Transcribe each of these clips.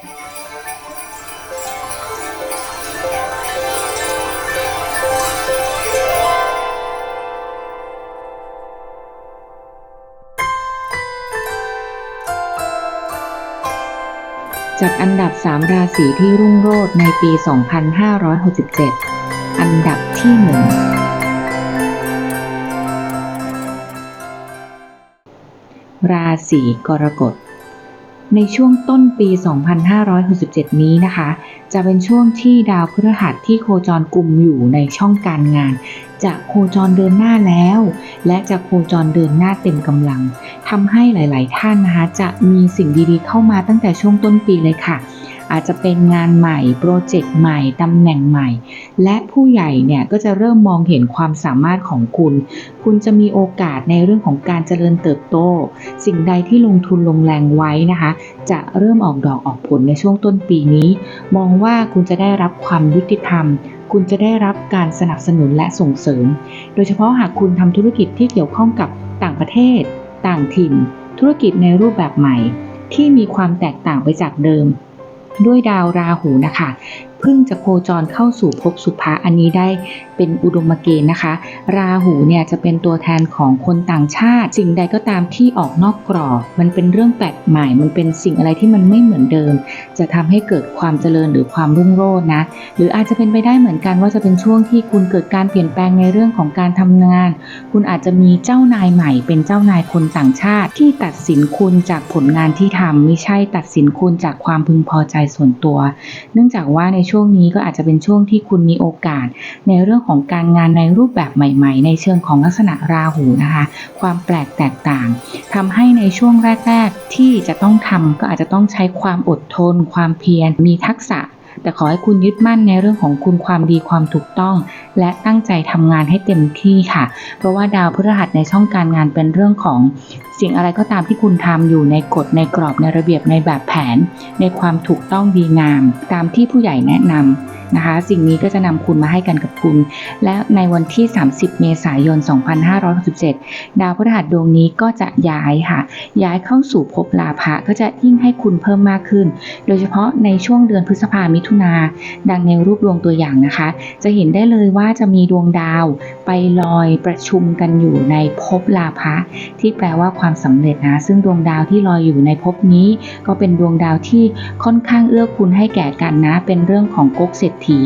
จัดอันดับ 3 ราศีที่รุ่งโรจน์ในปี 2567 อันดับที่ 1 ราศีกรกฎ ในช่วงต้นปี 2567 นี้นะคะ จะเป็นช่วงที่ดาวพฤหัสที่โคจรกลุ่มอยู่ในช่องการงาน จะโคจรเดินหน้าแล้ว และจะโคจรเดินหน้าเต็มกำลังทำให้หลาย ๆ ท่านนะคะ จะมีสิ่งดี ๆ เข้ามาตั้งแต่ช่วงต้นปีเลยค่ะ อาจจะเป็นงานใหม่โปรเจกต์ใหม่ตำแหน่งใหม่ และผู้ใหญ่เนี่ยก็จะเริ่มมองเห็นความสามารถของคุณ คุณจะมีโอกาสในเรื่องของการเจริญเติบโต สิ่งใดที่ลงทุนลงแรงไว้นะคะ จะเริ่มออกดอกออกผลในช่วงต้นปีนี้ มองว่าคุณจะได้รับความยุติธรรมคุณจะได้รับการสนับสนุนและส่งเสริม โดยเฉพาะหากคุณทำธุรกิจที่เกี่ยวข้องกับต่างประเทศ ต่างถิ่น ธุรกิจในรูปแบบใหม่ ที่มีความแตกต่างไปจากเดิม ด้วยดาวราหูนะคะ เพิ่งจะโคจรเข้าสู่ภพสุภะอันนี้ได้เป็นอุดมเกณฑ์นะคะ ราหูเนี่ยจะเป็นตัวแทนของคนต่างชาติ สิ่งใดก็ตามที่ออกนอกกรอบ มันเป็นเรื่องแปลกใหม่ มันเป็นสิ่งอะไรที่มันไม่เหมือนเดิม จะทำให้เกิดความเจริญหรือความรุ่งโรจน์นะ หรืออาจจะเป็นไปได้เหมือนกันว่าจะเป็นช่วงที่คุณเกิดการเปลี่ยนแปลงในเรื่องของการทำงาน คุณอาจจะมีเจ้านายใหม่ เป็นเจ้านายคนต่างชาติ ที่ตัดสินคุณจากผลงานที่ทำไม่ใช่ตัดสินคุณจากความพึงพอใจส่วนตัว เนื่องจากว่าในช่วงนี้ก็อาจจะเป็นช่วงที่คุณมีโอกาส ในเรื่องของการงานในรูปแบบใหม่ ๆ ในเชิงของลักษณะราหูนะคะ ความแปลกแตกต่างทำให้ในช่วงแรก ๆ ที่จะต้องทำก็อาจจะต้องใช้ความอดทน ความเพียรมีทักษะ แต่ขอให้คุณยึดมั่นในเรื่องของคุณความดีความถูกต้อง และตั้งใจทำงานให้เต็มที่ค่ะ เพราะว่าดาวพฤหัสในช่องการงานเป็นเรื่องของสิ่งอะไรก็ตามที่คุณทำอยู่ในกฎในกรอบในระเบียบในแบบแผน ในความถูกต้องดีงาม ตามที่ผู้ใหญ่แนะนำ นะคะ สิ่งนี้ก็จะนำคุณมาให้กันกับคุณ และในวันที่ 30 เมษายน 2567 ดาวพฤหัสดวงนี้ก็จะย้ายค่ะ ย้ายเข้าสู่ภพลาภะก็จะยิ่งให้คุณเพิ่มมากขึ้น โดยเฉพาะในช่วงเดือนพฤษภามิถุนา ดังในรูปดวงตัวอย่างนะคะ จะเห็นได้เลยว่าจะมีดวงดาวไปลอยประชุมกันอยู่ในภพลาภะที่แปลว่าความสำเร็จนะ ซึ่งดวงดาวที่ลอยอยู่ในภพนี้ ก็เป็นดวงดาวที่ค่อนข้างเอื้อคุณให้แก่กันนะ เป็นเรื่องของก๊กเศรษฐี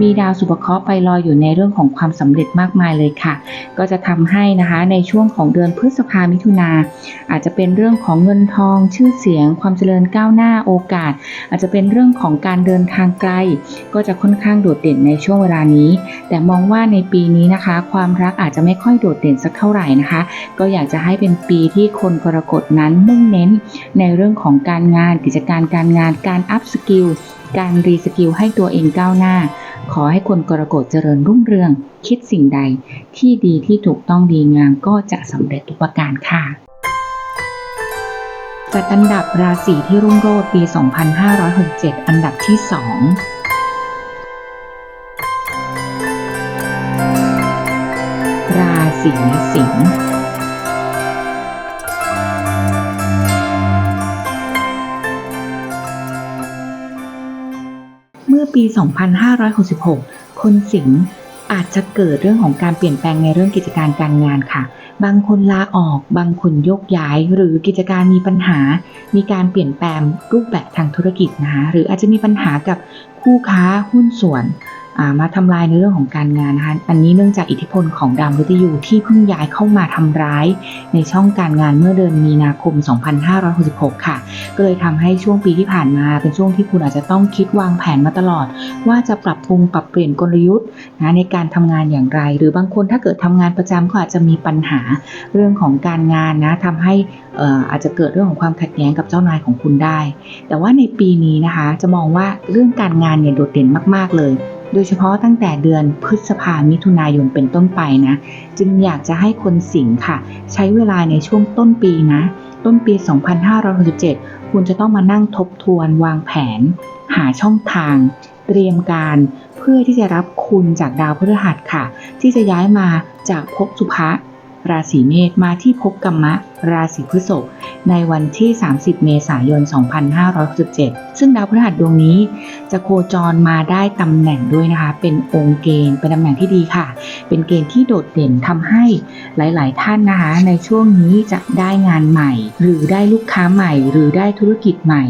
มีดาวสุภเคราะห์ไปลอยอยู่ในเรื่องของความสำเร็จมากมายเลยค่ะ ก็จะทำให้นะคะในช่วงของเดือนพฤษภามิถุนาอาจจะเป็นเรื่องของเงินทอง ชื่อเสียง ความเจริญก้าวหน้าโอกาส อาจจะเป็นเรื่องของการเดินทางไกล ก็จะค่อนข้างโดดเด่นในช่วงเวลานี้ แต่มองว่าในปีนี้นะคะ ความรักอาจจะไม่ค่อยโดดเด่นสักเท่าไหร่นะคะ ก็อยากจะให้เป็นปีที่คนกรกฎนั้นมุ่งเน้น ในเรื่องของการงานกิจการการงานการอัพสกิล การรีสกิลให้ตัวเองก้าวหน้า ขอให้คนกรกฎเจริญรุ่งเรือง คิดสิ่งใดที่ดีที่ถูกต้องดีงามก็จะสำเร็จทุกประการค่ะจัดอันดับราศีที่รุ่งโรจน์ปี 2567 อันดับที่ 2ราศีสิงห์ ปี 2566 คนสิงห์อาจจะเกิดเรื่องของการเปลี่ยนแปลงในเรื่องกิจการการงานค่ะ บางคนลาออก บางคนยกย้าย หรือกิจการมีปัญหา มีการเปลี่ยนแปลงรูปแบบทางธุรกิจนะคะ หรืออาจจะมีปัญหากับคู่ค้าหุ้นส่วน มาทำลายในเรื่องของการงานนะคะอันนี้เนื่องจากอิทธิพลของดาวมฤตยูที่เพิ่งย้ายเข้ามาทำร้าย ในช่องการงานเมื่อเดือนมีนาคม 2566 ค่ะ ก็เลยทำให้ช่วงปีที่ผ่านมาเป็นช่วงที่คุณอาจจะต้องคิดวางแผนมาตลอด ว่าจะปรับปรุงปรับเปลี่ยนกลยุทธ์นะในการทำงานอย่างไร หรือบางคนถ้าเกิดทำงานประจำก็อาจจะมีปัญหาเรื่องของการงานนะทำให้เอ่ออาจจะเกิดเรื่องของความขัดแย้งกับเจ้านายของคุณได้ แต่ว่าในปีนี้นะคะจะมองว่าเรื่องการงานเนี่ยโดดเด่นมาก ๆเลย โดยเฉพาะตั้งแต่เดือนพฤษภามิถุนายนเป็นต้นไปนะ จึงอยากจะให้คนสิงห์ค่ะ ใช้เวลาในช่วงต้นปีนะ ต้นปี 2567 คุณจะต้องมานั่งทบทวนวางแผน หาช่องทาง เตรียมการเพื่อที่จะรับคุณจากดาวพฤหัสค่ะ ที่จะย้ายมาจากภพสุภะราศีเมษมาที่ภพกัมมะ ราศีพฤษภ ในวันที่ 30 เมษายน 2567 ซึ่งดาวพฤหัสดวงนี้จะโคจรมาได้ตำแหน่งด้วยนะคะ เป็นองค์เกณฑ์เป็นตำแหน่งที่ดีค่ะ เป็นเกณฑ์ที่โดดเด่นทำให้หลาย ๆ ท่านนะคะ ในช่วงนี้จะได้งานใหม่ หรือได้ลูกค้าใหม่ หรือได้ธุรกิจใหม่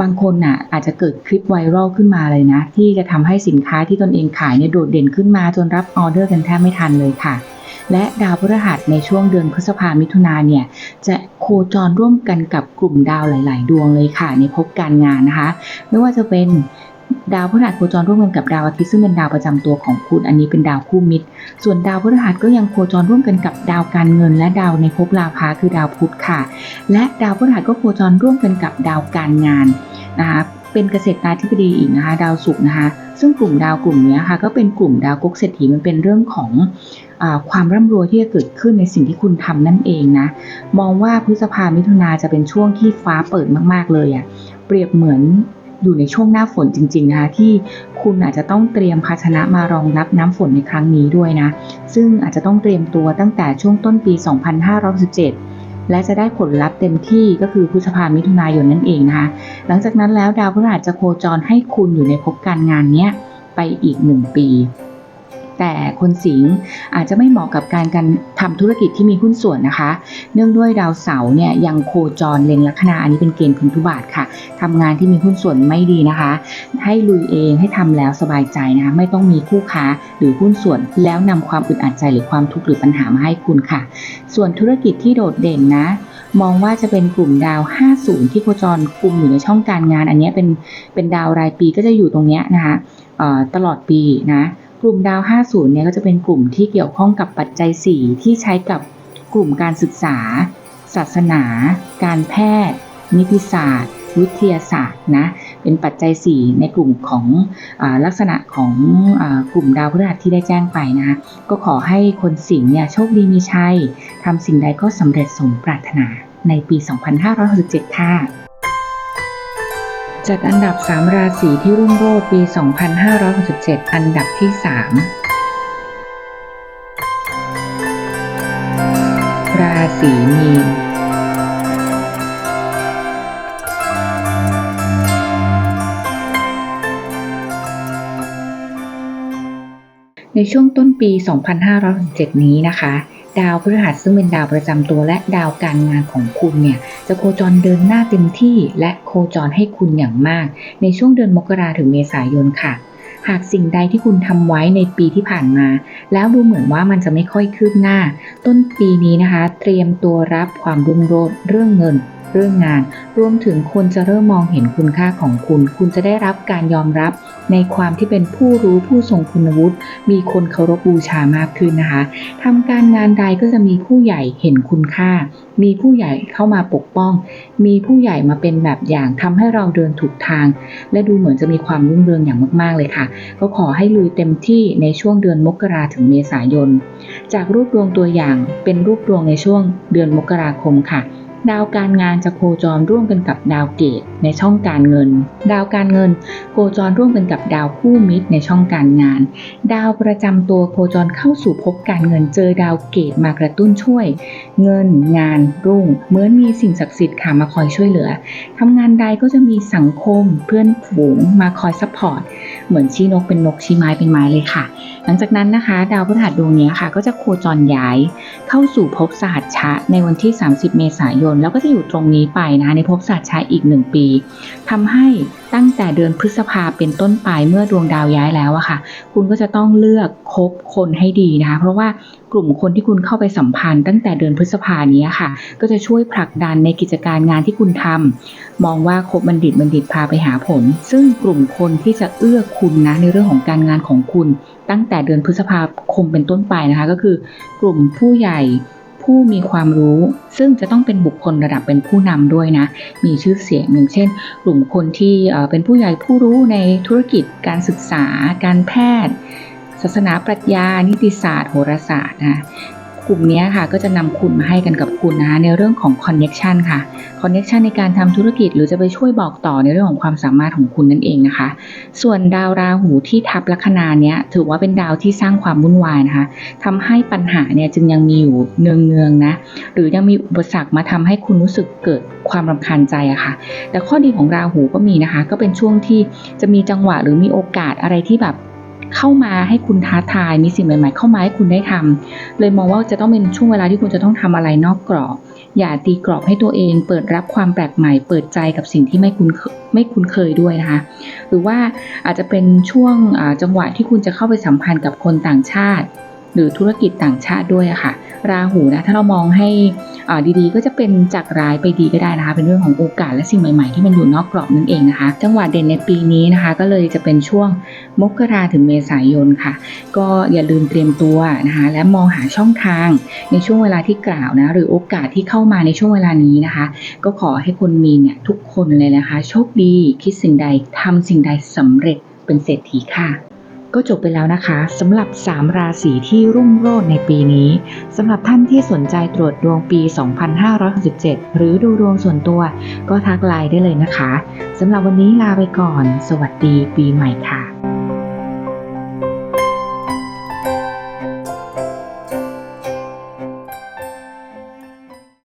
บางคนน่ะอาจจะเกิดคลิปไวรัลขึ้นมาเลยนะ ที่จะทำให้สินค้าที่ตนเองขายเนี่ยโดดเด่นขึ้นมาจนรับออเดอร์กันแทบไม่ทันเลยค่ะ และดาวพฤหัสในช่วงเดือนพฤษภามิถุนาเนี่ยจะโคจรร่วมกันกับกลุ่มดาวหลาย ๆ ดวงเลยค่ะ ในภพการงานนะคะ ไม่ว่าจะเป็นดาวพฤหัสโคจรร่วมกันกับดาวอาทิตย์ซึ่งเป็นดาวประจำตัวของคุณ อันนี้เป็นดาวคู่มิตร ส่วนดาวพฤหัสก็ยังโคจรร่วมกันกับดาวการเงิน และดาวในภพราพาคือดาวพุธค่ะ และดาวพฤหัสก็โคจรร่วมกันกับดาวการงานนะคะเป็นเกษตราธิบดีอีกนะคะ ดาวศุกร์นะคะ ซึ่งกลุ่มดาวกลุ่มนี้ค่ะก็เป็นกลุ่มดาวก๊กเศรษฐีมันเป็นเรื่องของ ความร่ำรวยที่จะเกิดขึ้นในสิ่งที่คุณทำนั่นเองนะ มองว่าพฤษภามิถุนาจะเป็นช่วงที่ฟ้าเปิดมาก ๆ เลยอะ่ะ เปรียบเหมือนอยู่ในช่วงหน้าฝนจริงๆนะคะที่คุณอาจจะต้องเตรียมภาชนะมารองรับน้ำฝนในครั้งนี้ด้วยนะ ซึ่งอาจจะต้องเตรียมตัวตั้งแต่ช่วงต้นปี 2517และจะได้ผลลัพธ์เต็มที่ก็คือพฤษภามิถุนายนนั่นเองนะคะ หลังจากนั้นแล้วดาวพฤหัสจะโคจรให้คุณอยู่ในภพการงานเนี้ยไปอีก 1 ปี แต่คนสิงห์อาจจะไม่เหมาะกับการการทำธุรกิจที่มีหุ้นส่วนนะคะ เนื่องด้วยดาวเสาร์เนี่ยยังโคจรเล็งลัคนาอันนี้เป็นเกณฑ์พันธุบาทค่ะทำงานที่มีหุ้นส่วนไม่ดีนะคะ ให้ลุยเองให้ทำแล้วสบายใจนะคะ ไม่ต้องมีคู่ค้าหรือหุ้นส่วน แล้วนำความอึดอัดใจหรือความทุกข์หรือปัญหามาให้คุณค่ะ ส่วนธุรกิจที่โดดเด่นนะมองว่าจะเป็นกลุ่มดาว 50 ที่โคจรกลุ่มอยู่ในช่องการงาน อันนี้เป็นเป็นดาวรายปีก็จะอยู่ตรงเนี้ยนะคะตลอดปีนะ กลุ่มดาว 50 เนี่ยก็จะเป็นกลุ่มที่เกี่ยวข้องกับปัจจัย 4 ที่ใช้กับกลุ่มการศึกษา ศาสนา การแพทย์ นิติศาสตร์ วิทยาศาสตร์นะ เป็นปัจจัย 4 ในกลุ่มของอลักษณะของอกลุ่มดาวพฤหัสที่ได้แจ้งไปนะคะก็ขอให้คนสิงห์เนี่ยโชคดีมีชัยทำสิ่งใดก็สำเร็จสมปรารถนาในปี 2567 ค่ะ จัดอันดับ 3 ราศีที่รุ่งโรจน์ปี 2567 อันดับที่ 3 ราศีมีน ในช่วงต้นปี 2567 นี้นะคะ ดาวพฤหัสซึ่งเป็นดาวประจำตัวและดาวการงานของคุณเนี่ยจะโคจรเดินหน้าเต็มที่และโคจรให้คุณอย่างมาก ในช่วงเดือนมกราถึงเมษายนค่ะ หากสิ่งใดที่คุณทำไว้ในปีที่ผ่านมา แล้วดูเหมือนว่ามันจะไม่ค่อยคืบหน้า ต้นปีนี้นะคะ เตรียมตัวรับความรุ่งโรจน์เรื่องเงิน เรื่องงาน รวมถึงคนจะเริ่มมองเห็นคุณค่าของคุณ คุณจะได้รับการยอมรับในความที่เป็นผู้รู้ผู้ทรงคุณวุฒิ มีคนเคารพบูชามากขึ้นนะคะทำการงานใดก็จะมีผู้ใหญ่เห็นคุณค่า มีผู้ใหญ่เข้ามาปกป้อง มีผู้ใหญ่มาเป็นแบบอย่างทำให้เราเดินถูกทาง และดูเหมือนจะมีความรุ่งเรืองอย่างมาก ๆ เลยค่ะ ก็ขอให้ลุยเต็มที่ในช่วงเดือนมกราถึงเมษายน จากรูปดวงตัวอย่างเป็นรูปดวงในช่วงเดือนมกราคมค่ะ ดาวการงานจะโคจรร่วมกันกับดาวเกตในช่องการเงิน ดาวการเงิน โคจรร่วมกันกับดาวคู่มิตรในช่องการงาน ดาวประจำตัวโคจรเข้าสู่ภพการเงินเจอดาวเกตมากระตุ้นช่วย เงิน งาน รุ่ง เหมือนมีสิ่งศักดิ์สิทธิ์ค่ะมาคอยช่วยเหลือทำงานใดก็จะมีสังคมเพื่อนฝูงมาคอยซัพพอร์ต เหมือนชี้นกเป็นนกชี้ไม้เป็นไม้เลยค่ะ หลังจากนั้นนะคะ ดาวพฤหัสดวงนี้ค่ะ ก็จะโคจรย้าย เข้าสู่ภพสหัชชะในวันที่ 30 เมษายน แล้วก็จะอยู่ตรงนี้ไปนะคะในภพสหัชชะอีก 1 ปีทำให้ตั้งแต่เดือนพฤษภาเป็นต้นไปเมื่อดวงดาวย้ายแล้วอะค่ะ คุณก็จะต้องเลือก บคนให้ดีนะคะเพราะว่ากลุ่มคนที่คุณเข้าไปสัมพันธ์ตั้งแต่เดือนพฤษภาเนี้ยค่ะ ก็จะช่วยผลักดันในกิจการงานที่คุณทำมองว่าคบบัณฑิตบัณฑิตพาไปหาผล ซึ่งกลุ่มคนที่จะเอื้อคุณนะในเรื่องของการงานของคุณ ตั้งแต่เดือนพฤษภาคมเป็นต้นไปนะคะ ก็คือกลุ่มผู้ใหญ่ผู้มีความรู้ซึ่งจะต้องเป็นบุคคลระดับเป็นผู้นำด้วยนะ มีชื่อเสียงอย่างเช่น กลุ่มคนที่เป็นผู้ใหญ่ผู้รู้ในธุรกิจการศึกษา การแพทย์ ศาสนาปรัชญา นิติศาสตร์ โหราศาสตร์นะกลุ่มนี้ค่ะก็จะนำคุณมาให้กันกับคุณนะคะในเรื่องของ connection ค่ะ connection ในการทำธุรกิจหรือจะไปช่วยบอกต่อในเรื่องของความสามารถของคุณนั่นเองนะคะ ส่วนดาวราหูที่ทับลัคนาเนี้ยถือว่าเป็นดาวที่สร้างความวุ่นวายนะคะทำให้ปัญหาเนี่ยจึงยังมีอยู่เนืองๆนะหรือยังมีอุปสรรคมาทำให้คุณรู้สึกเกิดความรำคาญใจอะค่ะ แต่ข้อดีของราหูก็มีนะคะ ก็เป็นช่วงที่จะมีจังหวะหรือมีโอกาสอะไรที่แบบ เข้ามาให้คุณท้าทายมีสิ่งใหม่ๆ เข้ามาให้คุณได้ทำเลยมองว่าจะต้องเป็นช่วงเวลาที่คุณจะต้องทำอะไรนอกกรอบ อย่าตีกรอบให้ตัวเอง เปิดรับความแปลกใหม่ เปิดใจกับสิ่งที่ไม่คุ้นไม่คุ้นเคยด้วยนะคะ หรือว่าอาจจะเป็นช่วงจังหวะที่คุณจะเข้าไปสัมพันธ์กับคนต่างชาติ หรือธุรกิจต่างชาติด้วยะค่ะ ราหูนะถ้าเรามองให้ดีๆ ก็จะเป็นจากร้ายไปดีก็ได้นะคะ เป็นเรื่องของโอกาสและสิ่งใหม่ๆ ที่มันอยู่นอกกรอบนั่นเองนะคะ จังหวะเด่นในปีนี้นะคะ ก็เลยจะเป็นช่วงมกราถึงเมษายนค่ะ ก็อย่าลืมเตรียมตัวนะคะ และมองหาช่องทางในช่วงเวลาที่กล่าวนะ หรือโอกาสที่เข้ามาในช่วงเวลานี้นะคะ ก็ขอให้คนมีเนี่ยทุกคนเลยนะคะ โชคดีคิดสิ่งใดทำสิ่งใดสำเร็จเป็นเศรษฐีค่ะ ก็จบไปแล้วนะคะสำหรับ 3 ราศีที่รุ่งโรจน์ในปีนี้สำหรับท่านที่สนใจตรวจดวงปี 2567 หรือดูดวงส่วนตัวก็ทักไลน์ได้เลยนะคะสำหรับวันนี้ลาไปก่อน สวัสดีปีใหม่ค่ะ